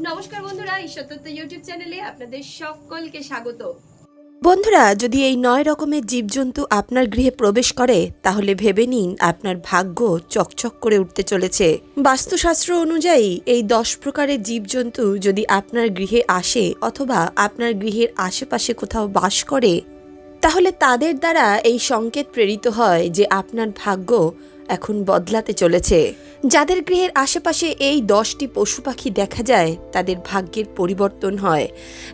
নমস্কার বন্ধুরা ঈশ্বরতত্ত্ব ইউটিউব চ্যানেলে আপনাদের সকলকে স্বাগত। বন্ধুরা, যদি এই নয় রকমের জীবজন্তু আপনার গৃহে প্রবেশ করে, তাহলে ভেবে নিন আপনার ভাগ্য চকচক করে উঠতে চলেছে। বাস্তুশাস্ত্র অনুযায়ী, এই দশ প্রকারের জীবজন্তু যদি আপনার গৃহে আসে অথবা আপনার গৃহের আশেপাশে কোথাও বাস করে, তাহলে তাদের দ্বারা এই সংকেত প্রেরিত হয় যে আপনার ভাগ্য এখন বদলাতে চলেছে। যাদের গৃহের আশেপাশে এই দশটি পশু পাখি দেখা যায়, তাদের ভাগ্যের পরিবর্তন হয়।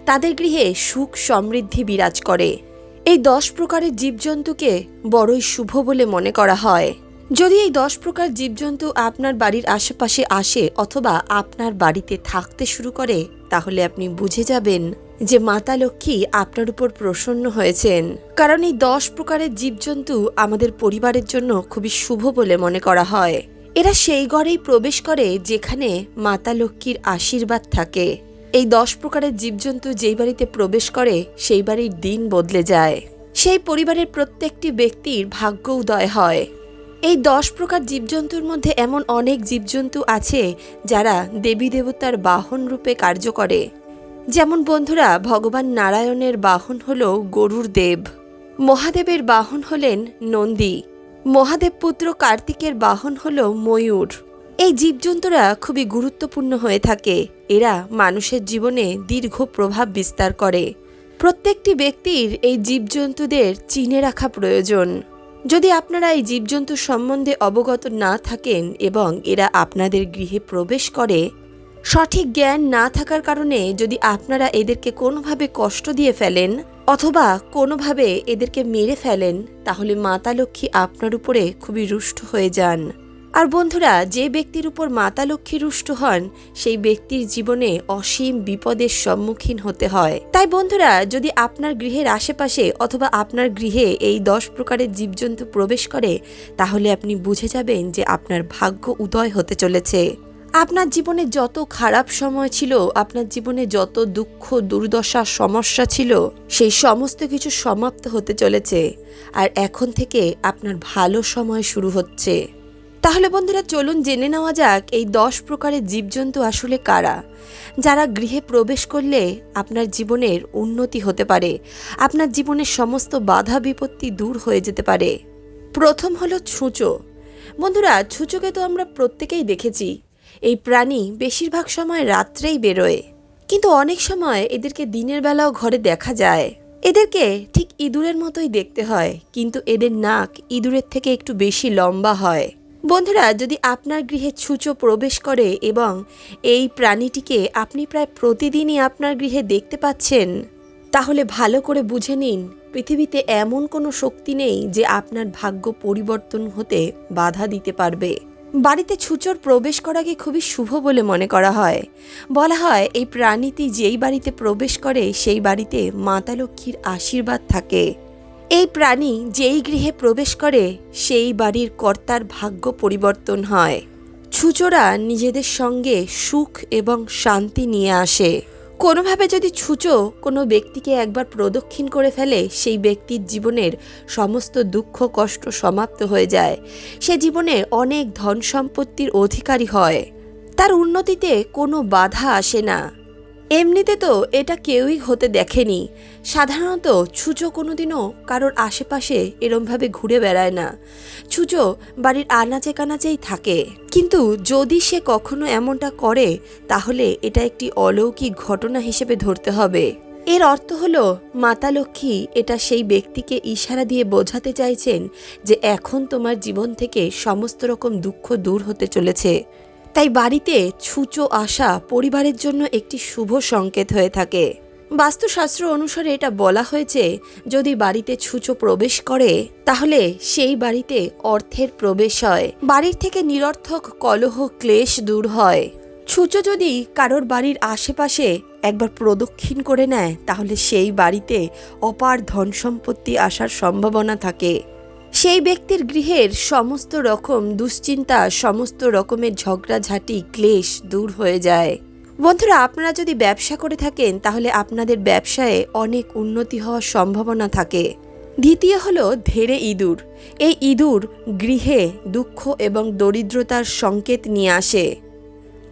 তাদের গৃহে সুখ সমৃদ্ধি বিরাজ করে। এই দশ প্রকারের জীবজন্তুকে বড়ই শুভ বলে মনে করা হয়। যদি এই দশ প্রকার জীবজন্তু আপনার বাড়ির আশেপাশে আসে অথবা আপনার বাড়িতে থাকতে শুরু করে, তাহলে আপনি বুঝে যাবেন যে মাতা লক্ষ্মী আপনার উপর প্রসন্ন হয়েছেন। কারণ এই দশ প্রকারের জীবজন্তু আমাদের পরিবারের জন্য খুবই শুভ বলে মনে করা হয়। এরা সেই ঘরেই প্রবেশ করে যেখানে মাতা লক্ষ্মীর আশীর্বাদ থাকে। এই দশ প্রকারের জীবজন্তু যেই বাড়িতে প্রবেশ করে, সেই বাড়ির দিন বদলে যায়। সেই পরিবারের প্রত্যেকটি ব্যক্তির ভাগ্য উদয় হয়। এই দশ প্রকার জীবজন্তুর মধ্যে এমন অনেক জীবজন্তু আছে যারা দেবী দেবতার বাহন রূপে কার্য করে। যেমন বন্ধুরা, ভগবান নারায়ণের বাহন হল গরুর দেব। মহাদেবের বাহন হলেন নন্দী। মহাদেব পুত্র কার্তিকের বাহন হল ময়ূর। এই জীবজন্তুরা খুবই গুরুত্বপূর্ণ হয়ে থাকে। এরা মানুষের জীবনে দীর্ঘ প্রভাব বিস্তার করে। প্রত্যেকটি ব্যক্তির এই জীবজন্তুদের চিনে রাখা প্রয়োজন। যদি আপনারা এই জীবজন্তু সম্বন্ধে অবগত না থাকেন এবং এরা আপনাদের গৃহে প্রবেশ করে, সঠিক জ্ঞান না থাকার কারণে যদি আপনারা এদেরকে কোনোভাবে কষ্ট দিয়ে ফেলেন অথবা কোনোভাবে এদেরকে মেরে ফেলেন, তাহলে মাতা লক্ষ্মী আপনার উপরে খুবই রুষ্ট হয়ে যান। আর বন্ধুরা, যে ব্যক্তির উপর মাতা লক্ষ্মী রুষ্ট হন, সেই ব্যক্তির জীবনে অসীম বিপদের সম্মুখীন হতে হয়। তাই বন্ধুরা, যদি আপনার গৃহের আশেপাশে অথবা আপনার গৃহে এই দশ প্রকারের জীবজন্তু প্রবেশ করে, তাহলে আপনি বুঝে যাবেন যে আপনার ভাগ্য উদয় হতে চলেছে। আপনার জীবনে যত খারাপ সময় ছিল, আপনার জীবনে যত দুঃখ, দুর্দশা, সমস্যা ছিল, সেই সমস্ত কিছু সমাপ্ত হতে চলেছে। আর এখন থেকে আপনার ভালো সময় শুরু হচ্ছে। তাহলে বন্ধুরা চলুন জেনে নেওয়া যাক এই দশ প্রকারের জীবজন্তু আসলে কারা? যারা গৃহে প্রবেশ করলে আপনার জীবনের উন্নতি হতে পারে, আপনার জীবনের সমস্ত বাধা বিপত্তি দূর হয়ে যেতে পারে। প্রথম হলো ছুঁচো। বন্ধুরা, ছুঁচোকে তো আমরা প্রত্যেকেই দেখেছি। এই প্রাণী বেশিরভাগ সময় রাত্রেই বেরোয়। কিন্তু অনেক সময় এদেরকে দিনের বেলাও ঘরে দেখা যায়। এদেরকে ঠিক ইঁদুরের মতোই দেখতে হয়, কিন্তু এদের নাক ইঁদুরের থেকে একটু বেশি লম্বা হয়। বন্ধুরা, যদি আপনার গৃহে ছুঁচো প্রবেশ করে এবং এই প্রাণীটিকে আপনি প্রায় প্রতিদিনই আপনার গৃহে দেখতে পাচ্ছেন, তাহলে ভালো করে বুঝে নিন, পৃথিবীতে এমন কোনো শক্তি নেই যে আপনার ভাগ্য পরিবর্তন হতে বাধা দিতে পারবে। বাড়িতে ছুচোর প্রবেশ করাকে খুবই শুভ বলে মনে করা হয়। বলা হয়, এই প্রাণীটি যেই বাড়িতে প্রবেশ করে, সেই বাড়িতে মাতা লক্ষ্মীর আশীর্বাদ থাকে। এই প্রাণী যেই গৃহে প্রবেশ করে, সেই বাড়ির কর্তার ভাগ্য পরিবর্তন হয়। ছুচোরা নিজেদের সঙ্গে সুখ এবং শান্তি নিয়ে আসে। কোনোভাবে যদি ছুচো কোনো ব্যক্তিকে একবার প্রদক্ষিণ করে ফেলে, সেই ব্যক্তির জীবনের সমস্ত দুঃখ, কষ্ট সমাপ্ত হয়ে যায়। সে জীবনে অনেক ধন সম্পত্তির অধিকারী হয়। তার উন্নতিতে কোনো বাধা আসে না। এমনিতে তো এটা কেউই হতে দেখেনি। সাধারণত ছুচো কোনোদিনও কারোর আশেপাশে এরমভাবে ঘুরে বেড়ায় না। ছুচো বাড়ির আনাচে কানাচেই থাকে। কিন্তু যদি সে কখনো এমনটা করে, তাহলে এটা একটি অলৌকিক ঘটনা হিসেবে ধরতে হবে। এর অর্থ হলো, মাতা লক্ষ্মী এটা সেই ব্যক্তিকে ইশারা দিয়ে বোঝাতে চাইছেন যে এখন তোমার জীবন থেকে সমস্ত রকম দুঃখ দূর হতে চলেছে। তাই বাড়িতে ছুচো আসা পরিবারের জন্য একটি শুভ সংকেত হয়ে থাকে। বাস্তুশাস্ত্র অনুসারে এটা বলা হয়েছে, যদি বাড়িতে ছুচো প্রবেশ করে, তাহলে সেই বাড়িতে অর্থের প্রবেশ হয়। বাড়ির থেকে নিরর্থক কলহ, ক্লেশ দূর হয়। ছুচো যদি কারোর বাড়ির আশেপাশে একবার প্রদক্ষিণ করে নেয়, তাহলে সেই বাড়িতে অপার ধন সম্পত্তি আসার সম্ভাবনা থাকে। সেই ব্যক্তির গৃহের সমস্ত রকম দুশ্চিন্তা, সমস্ত রকমের ঝগড়াঝাটি, ক্লেশ দূর হয়ে যায়। বন্ধুরা, আপনারা যদি ব্যবসা করে থাকেন, তাহলে আপনাদের ব্যবসায় অনেক উন্নতি হওয়ার সম্ভাবনা থাকে। দ্বিতীয় হলো ধেরে ইঁদুর। এই ইঁদুর গৃহে দুঃখ এবং দরিদ্রতার সংকেত নিয়ে আসে।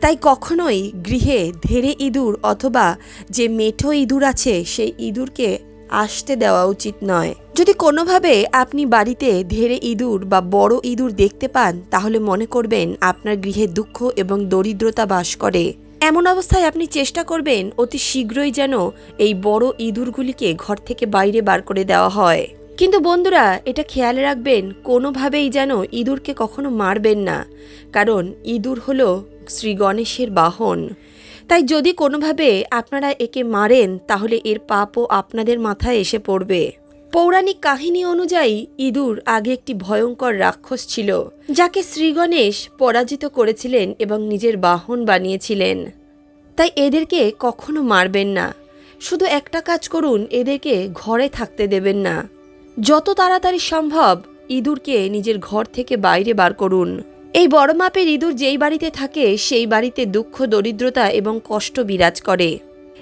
তাই কখনোই গৃহে ধেরে ইঁদুর অথবা যে মেঠো ইঁদুর আছে, সেই ইঁদুরকে আসতে দেওয়া উচিত নয়। যদি কোনোভাবে আপনি বাড়িতে ধেরে ইঁদুর বা বড় ইঁদুর দেখতে পান, তাহলে মনে করবেন আপনার গৃহে দুঃখ এবং দরিদ্রতা বাস করে। এমন অবস্থায় আপনি চেষ্টা করবেন অতি শীঘ্রই যেন এই বড় ইঁদুরগুলিকে ঘর থেকে বাইরে বার করে দেওয়া হয়। কিন্তু বন্ধুরা, এটা খেয়াল রাখবেন, কোনোভাবেই যেন ইঁদুরকে কখনো মারবেন না। কারণ ইঁদুর হলো শ্রী গণেশের বাহন। তাই যদি কোনোভাবে আপনারা একে মারেন, তাহলে এর পাপও আপনাদের মাথায় এসে পড়বে। পৌরাণিক কাহিনী অনুযায়ী ইঁদুর আগে একটি ভয়ঙ্কর রাক্ষস ছিল, যাকে শ্রীগণেশ পরাজিত করেছিলেন এবং নিজের বাহন বানিয়েছিলেন। তাই এদেরকে কখনো মারবেন না। শুধু একটা কাজ করুন, এদেরকে ঘরে থাকতে দেবেন না। যত তাড়াতাড়ি সম্ভব ইঁদুরকে নিজের ঘর থেকে বাইরে বার করুন। এই বড় মাপের ইঁদুর যেই বাড়িতে থাকে, সেই বাড়িতে দুঃখ, দরিদ্রতা এবং কষ্ট বিরাজ করে।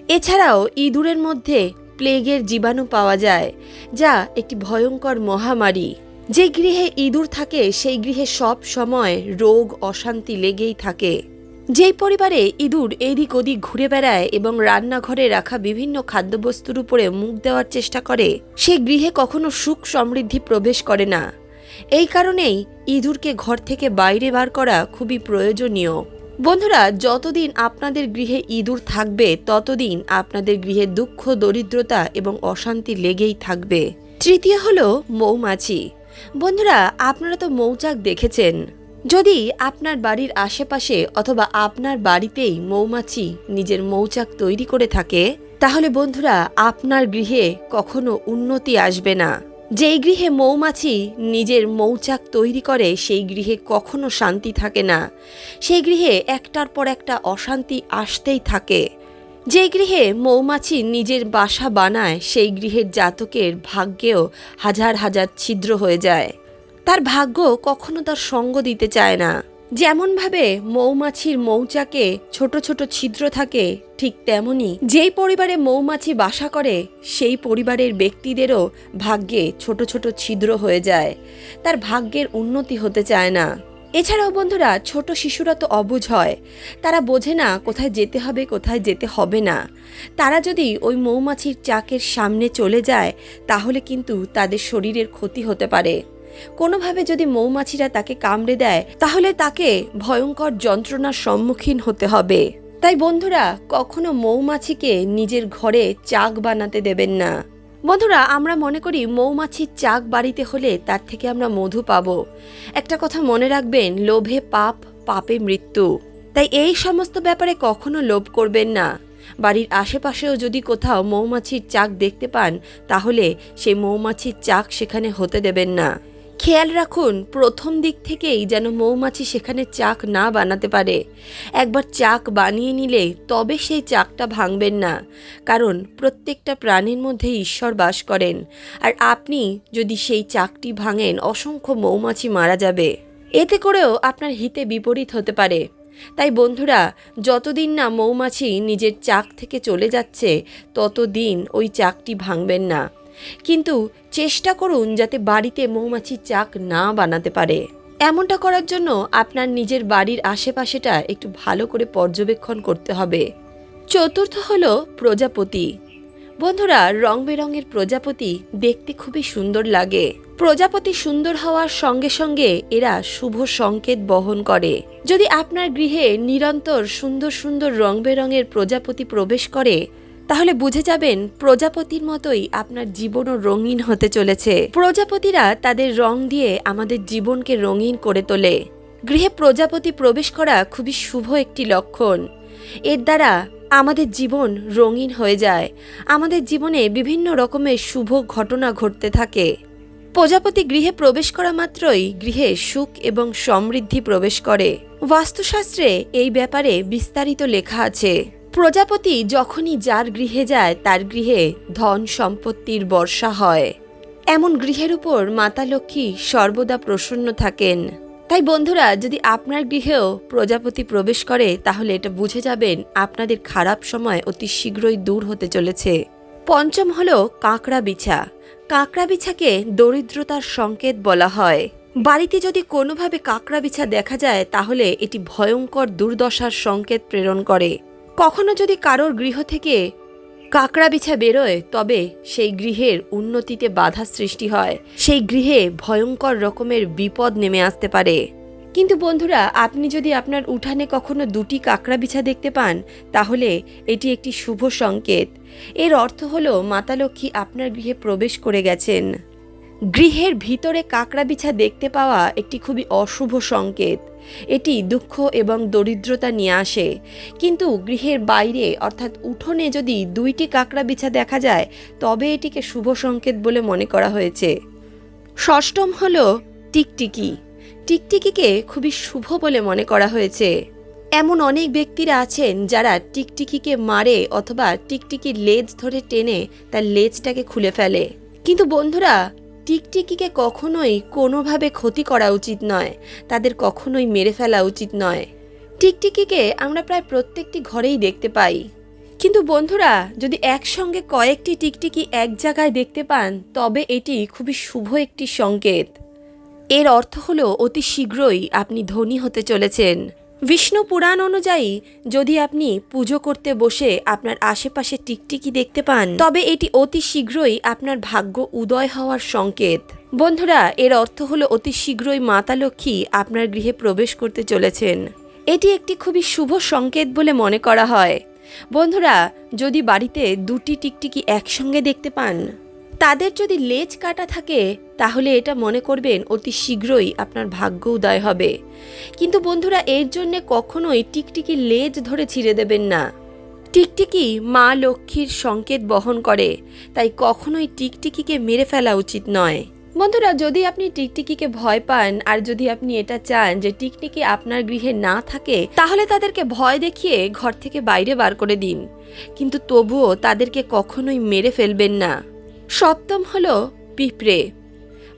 এছাড়াও ইঁদুরের মধ্যে প্লেগের জীবাণু পাওয়া যায়, যা একটি ভয়ঙ্কর মহামারী। যে গৃহে ইঁদুর থাকে, সেই গৃহে সব সময় রোগ, অশান্তি লেগেই থাকে। যেই পরিবারে ইঁদুর এদিক ওদিক ঘুরে বেড়ায় এবং রান্নাঘরে রাখা বিভিন্ন খাদ্যবস্তুর উপরে মুখ দেওয়ার চেষ্টা করে, সে গৃহে কখনো সুখ সমৃদ্ধি প্রবেশ করে না। এই কারণেই ইঁদুরকে ঘর থেকে বাইরে বার করা খুবই প্রয়োজনীয়। বন্ধুরা, যতদিন আপনাদের গৃহে ইঁদুর থাকবে, ততদিন আপনাদের গৃহে দুঃখ, দরিদ্রতা এবং অশান্তি লেগেই থাকবে। তৃতীয় হলো মৌমাছি। বন্ধুরা, আপনারা তো মৌচাক দেখেছেন। যদি আপনার বাড়ির আশেপাশে অথবা আপনার বাড়িতেই মৌমাছি নিজের মৌচাক তৈরি করে থাকে, তাহলে বন্ধুরা, আপনার গৃহে কখনো উন্নতি আসবে না। যেই গৃহে মৌমাছি নিজের মৌচাক তৈরি করে, সেই গৃহে কখনো শান্তি থাকে না। সেই গৃহে একটার পর একটা অশান্তি আসতেই থাকে। যে গৃহে মৌমাছি নিজের বাসা বানায়, সেই গৃহের জাতকের ভাগ্যেও হাজার হাজার ছিদ্র হয়ে যায়। তার ভাগ্য কখনো তার সঙ্গ দিতে চায় না। যেমনভাবে মৌমাছির মৌচাকে ছোট ছোট ছিদ্র থাকে, ঠিক তেমনি যেই পরিবারে মৌমাছি বাসা করে, সেই পরিবারের ব্যক্তিদেরও ভাগ্যে ছোট ছোট ছিদ্র হয়ে যায়। তার ভাগ্যের উন্নতি হতে চায় না। এছাড়াও বন্ধুরা, ছোট শিশুরা তো অবুঝ হয়। তারা বোঝে না কোথায় যেতে হবে, কোথায় যেতে হবে না। তারা যদি ওই মৌমাছির চাকের সামনে চলে যায়, তাহলে কিন্তু তাদের শরীরের ক্ষতি হতে পারে। কোনোভাবে যদি মৌমাছিরা তাকে কামড়ে দেয়, তাহলে তাকে ভয়ঙ্কর যন্ত্রণার সম্মুখীন হতে হবে। তাই বন্ধুরা, কখনো মৌমাছিকে নিজের ঘরে চাক বানাতে দেবেন না। বন্ধুরা, আমরা মনে করি মৌমাছির চাক বাড়িতে হলে তার থেকে আমরা মধু পাবো। একটা কথা মনে রাখবেন, লোভে পাপ, পাপে মৃত্যু। তাই এই সমস্ত ব্যাপারে কখনো লোভ করবেন না। বাড়ির আশেপাশেও যদি কোথাও মৌমাছির চাক দেখতে পান, তাহলে সেই মৌমাছির চাক সেখানে হতে দেবেন না। খেয়াল রাখুন, প্রথম দিক থেকেই যেন মৌমাছি সেখানে চাক না বানাতে পারে। একবার চাক বানিয়ে নিলে তবে সেই চাকটা ভাঙবেন না, কারণ প্রত্যেকটা প্রাণীর মধ্যে ঈশ্বর বাস করেন। আর আপনি যদি সেই চাকটি ভাঙেন, অসংখ্য মৌমাছি মারা যাবে। এতে করেও আপনার হিতে বিপরীত হতে পারে। তাই বন্ধুরা, যতদিন না মৌমাছি নিজের চাক থেকে চলে যাচ্ছে, ততদিন ওই চাকটি ভাঙবেন না। কিন্তু চেষ্টা করুন যাতে বাড়িতে মৌমাছির চাক না বানাতে পারে। এমনটা করার জন্য আপনার নিজের বাড়ির আশেপাশেটা একটু ভালো করে পর্যবেক্ষণ করতে হবে। চতুর্থ হলো প্রজাপতি। বন্ধুরা, রং বেরঙের প্রজাপতি দেখতে খুবই সুন্দর লাগে। প্রজাপতি সুন্দর হওয়ার সঙ্গে সঙ্গে এরা শুভ সংকেত বহন করে। যদি আপনার গৃহে নিরন্তর সুন্দর সুন্দর রং বেরঙের প্রজাপতি প্রবেশ করে তাহলে বুঝে যাবেন প্রজাপতির মতোই আপনার জীবনও রঙিন হতে চলেছে। প্রজাপতিরা তাদের রং দিয়ে আমাদের জীবনকে রঙিন করে তোলে। গৃহে প্রজাপতি প্রবেশ করা খুবই শুভ একটি লক্ষণ। এর দ্বারা আমাদের জীবন রঙিন হয়ে যায়। আমাদের জীবনে বিভিন্ন রকমের শুভ ঘটনা ঘটতে থাকে। প্রজাপতি গৃহে প্রবেশ করা মাত্রই গৃহে সুখ এবং সমৃদ্ধি প্রবেশ করে। বাস্তুশাস্ত্রে এই ব্যাপারে বিস্তারিত লেখা আছে। প্রজাপতি যখনই যার গৃহে যায়, তার গৃহে ধন সম্পত্তির বর্ষা হয়। এমন গৃহের উপর মাতা লক্ষ্মী সর্বদা প্রসন্ন থাকেন। তাই বন্ধুরা, যদি আপনার গৃহেও প্রজাপতি প্রবেশ করে, তাহলে এটা বুঝে যাবেন আপনাদের খারাপ সময় অতি শীঘ্রই দূর হতে চলেছে। পঞ্চম হল কাঁকড়া বিছা। কাঁকড়া বিছাকে দরিদ্রতার সংকেত বলা হয়। বাড়িতে যদি কোনোভাবে কাঁকড়া বিছা দেখা যায়, তাহলে এটি ভয়ঙ্কর দুর্দশার সংকেত প্রেরণ করে। কখনো যদি কারোর গৃহ থেকে কাকড়া বিছা বেরোয়, তবে সেই গৃহের উন্নতিতে বাধা সৃষ্টি হয়। সেই গৃহে ভয়ঙ্কর রকমের বিপদ নেমে আসতে পারে। কিন্তু বন্ধুরা, আপনি যদি আপনার উঠানে কখনো দুটি কাকড়া বিছা দেখতে পান, তাহলে এটি একটি শুভ সংকেত। এর অর্থ হলো, মাতা লক্ষ্মী আপনার গৃহে প্রবেশ করে গেছেন। গৃহের ভিতরে কাঁকড়া বিছা দেখতে পাওয়া একটি খুবই অশুভ সংকেত। এটি দুঃখ এবং দরিদ্রতা নিয়ে আসে। কিন্তু গৃহের বাইরে, অর্থাৎ উঠোনে যদি দুইটি কাঁকড়া বিছা দেখা যায়, তবে এটিকে শুভ সংকেত বলে মনে করা হয়েছে। ষষ্ঠম হল টিকটিকি। টিকটিকিকে খুবই শুভ বলে মনে করা হয়েছে। এমন অনেক ব্যক্তিরা আছেন যারা টিকটিকিকে মারে অথবা টিকটিকির লেজ ধরে টেনে তার লেজটাকে খুলে ফেলে। কিন্তু বন্ধুরা টিকটিকিকে কখনোই কোনোভাবে ক্ষতি করা উচিত নয়, তাদের কখনোই মেরে ফেলা উচিত নয়। টিকটিকিকে আমরা প্রায় প্রত্যেকটি ঘরেই দেখতে পাই। কিন্তু বন্ধুরা, যদি একসঙ্গে কয়েকটি টিকটিকি এক জায়গায় দেখতে পান, তবে এটি খুবই শুভ একটি সংকেত। এর অর্থ হলো, অতি শীঘ্রই আপনি ধনী হতে চলেছেন। বিষ্ণু পুরাণ অনুযায়ী, যদি আপনি পুজো করতে বসে আপনার আশেপাশে টিকটিকি দেখতে পান, তবে এটি অতি শীঘ্রই আপনার ভাগ্য উদয় হওয়ার সংকেত। বন্ধুরা, এর অর্থ হলো অতি শীঘ্রই মাতা লক্ষ্মী আপনার গৃহে প্রবেশ করতে চলেছেন। এটি একটি খুবই শুভ সংকেত বলে মনে করা হয়। বন্ধুরা, যদি বাড়িতে দুটি টিকটিকি একসঙ্গে দেখতে পান তাদের যদি লেজ কাটা থাকে, তাহলে এটা মনে করবেন অতি শীঘ্রই আপনার ভাগ্য উদয় হবে। কিন্তু বন্ধুরা, এর জন্য কখনোই টিকটিকি লেজ ধরে ছিঁড়ে দেবেন না। টিকটিকি মা লক্ষ্মীর সংকেত বহন করে, তাই কখনোই টিকটিকিকে মেরে ফেলা উচিত নয়। বন্ধুরা, যদি আপনি টিকটিকিকে ভয় পান, আর যদি আপনি এটা চান যে টিকটিকি আপনার গৃহে না থাকে, তাহলে তাদেরকে ভয় দেখিয়ে ঘর থেকে বাইরে বার করে দিন। কিন্তু তবুও তাদেরকে কখনোই মেরে ফেলবেন না। সপ্তম হল পিঁপড়ে।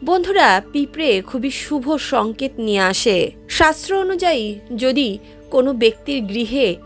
বন্ধুরা, পিঁপড়ে খুবই শুভ সংকেত নিয়ে আসে। শাস্ত্র অনুযায়ী যদি কোনো ব্যক্তির গৃহে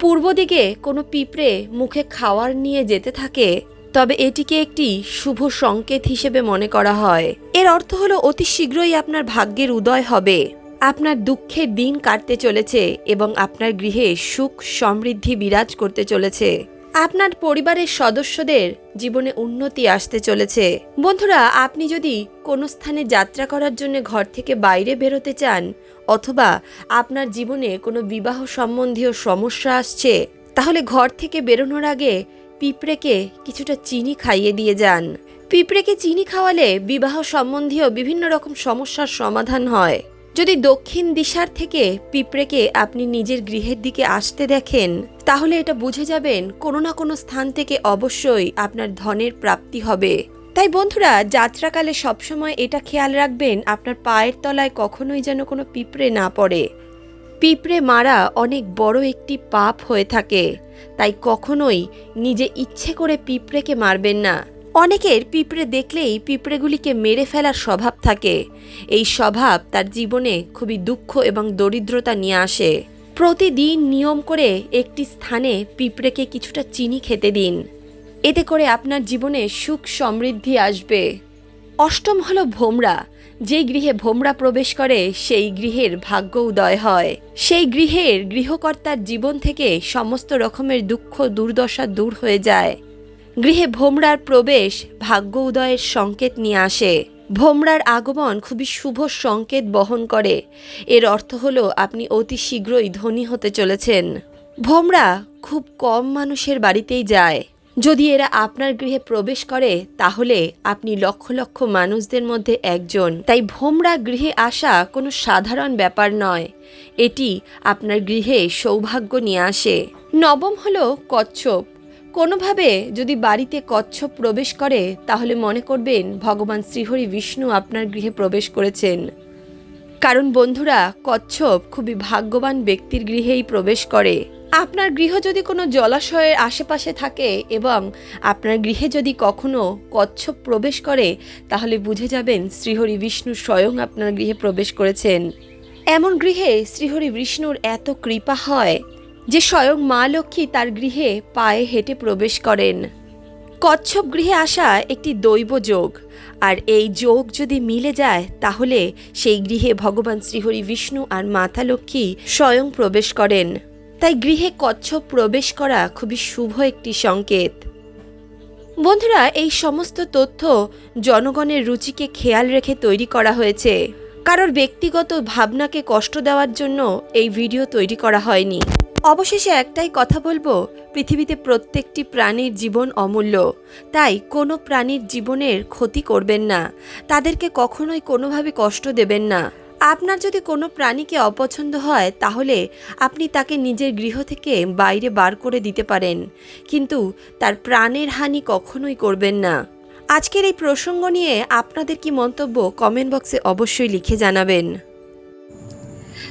পূর্ব দিকে কোনো পিঁপড়ে মুখে খাওয়ার নিয়ে যেতে থাকে, তবে এটিকে একটি শুভ সংকেত হিসেবে মনে করা হয়। এর অর্থ হলো অতি শীঘ্রই আপনার ভাগ্যের উদয় হবে। আপনার দুঃখের দিন কাটতে চলেছে এবং আপনার গৃহে সুখ সমৃদ্ধি বিরাজ করতে চলেছে। আপনার পরিবারের সদস্যদের জীবনে উন্নতি আসতে চলেছে। বন্ধুরা, আপনি যদি কোনো স্থানে যাত্রা করার জন্য ঘর থেকে বাইরে বেরোতে চান, অথবা আপনার জীবনে কোনো বিবাহ সম্বন্ধীয় সমস্যা আসছে, তাহলে ঘর থেকে বেরোনোর আগে পিঁপড়েকে কিছুটা চিনি খাইয়ে দিয়ে যান। পিঁপড়েকে চিনি খাওয়ালে বিবাহ সম্বন্ধীয় বিভিন্ন রকম সমস্যার সমাধান হয়। যদি দক্ষিণ দিশার থেকে পিঁপড়েকে আপনি নিজের গৃহের দিকে আসতে দেখেন, তাহলে এটা বুঝে যাবেন কোনো না কোনো স্থান থেকে অবশ্যই আপনার ধনের প্রাপ্তি হবে। তাই বন্ধুরা, যাত্রাকালে সবসময় এটা খেয়াল রাখবেন, আপনার পায়ের তলায় কখনোই যেন কোনো পিঁপড়ে না পড়ে। পিঁপড়ে মারা অনেক বড় একটি পাপ হয়ে থাকে, তাই কখনোই নিজে ইচ্ছে করে পিঁপড়েকে মারবেন না। অনেকের পিঁপড়ে দেখলেই পিঁপড়েগুলিকে মেরে ফেলার স্বভাব থাকে। এই স্বভাব তার জীবনে খুবই দুঃখ এবং দরিদ্রতা নিয়ে আসে। প্রতিদিন নিয়ম করে একটি স্থানে পিঁপড়েকে কিছুটা চিনি খেতে দিন। এতে করে আপনার জীবনে সুখ সমৃদ্ধি আসবে। অষ্টম হলো ভোমরা। যে গৃহে ভোমরা প্রবেশ করে, সেই গৃহের ভাগ্য উদয় হয়। সেই গৃহের গৃহকর্তার জীবন থেকে সমস্ত রকমের দুঃখ দুর্দশা দূর হয়ে যায়। গৃহে ভোমরার প্রবেশ ভাগ্য উদয়ের সংকেত নিয়ে আসে। ভোমরার আগমন খুবই শুভ সংকেত বহন করে। এর অর্থ হলো আপনি অতি শীঘ্রই ধনী হতে চলেছেন। ভোমরা খুব কম মানুষের বাড়িতেই যায়। যদি এরা আপনার গৃহে প্রবেশ করে, তাহলে আপনি লক্ষ লক্ষ মানুষদের মধ্যে একজন। তাই ভোমরা গৃহে আসা কোনো সাধারণ ব্যাপার নয়। এটি আপনার গৃহে সৌভাগ্য নিয়ে আসে। নবম হলো কচ্ছপ। কোনোভাবে যদি বাড়িতে কচ্ছপ প্রবেশ করে, তাহলে মনে করবেন ভগবান শ্রীহরি বিষ্ণু আপনার গৃহে প্রবেশ করেছেন। কারণ বন্ধুরা, কচ্ছপ খুবই ভাগ্যবান ব্যক্তির গৃহেই প্রবেশ করে। আপনার গৃহ যদি কোনো জলাশয়ের আশেপাশে থাকে এবং আপনার গৃহে যদি কখনো কচ্ছপ প্রবেশ করে, তাহলে বুঝে যাবেন শ্রীহরি বিষ্ণু স্বয়ং আপনার গৃহে প্রবেশ করেছেন। এমন গৃহে শ্রীহরি বিষ্ণুর এত কৃপা হয় যে স্বয়ং মা লক্ষ্মী তার গৃহে পায়ে হেঁটে প্রবেশ করেন। কচ্ছপ গৃহে আসা একটি দৈব যোগ, আর এই যোগ যদি মিলে যায়, তাহলে সেই গৃহে ভগবান শ্রীহরি বিষ্ণু আর মাতা লক্ষ্মী স্বয়ং প্রবেশ করেন। তাই গৃহে কচ্ছপ প্রবেশ করা খুবই শুভ একটি সংকেত। বন্ধুরা, এই সমস্ত তথ্য জনগণের রুচিকে খেয়াল রেখে তৈরি করা হয়েছে। কারোর ব্যক্তিগত ভাবনাকে কষ্ট দেওয়ার জন্য এই ভিডিও তৈরি করা হয়নি। অবশেষে একটাই কথা বলব, পৃথিবীতে প্রত্যেকটি প্রাণীর জীবন অমূল্য। তাই কোনো প্রাণীর জীবনের ক্ষতি করবেন না। তাদেরকে কখনোই কোনোভাবে কষ্ট দেবেন না। আপনার যদি কোনো প্রাণীকে অপছন্দ হয়, তাহলে আপনি তাকে নিজের গৃহ থেকে বাইরে বার করে দিতে পারেন। কিন্তু তার প্রাণের হানি কখনোই করবেন না। আজকের এই প্রসঙ্গ নিয়ে আপনাদের কি মন্তব্য কমেন্ট বক্সে অবশ্যই লিখে জানাবেন।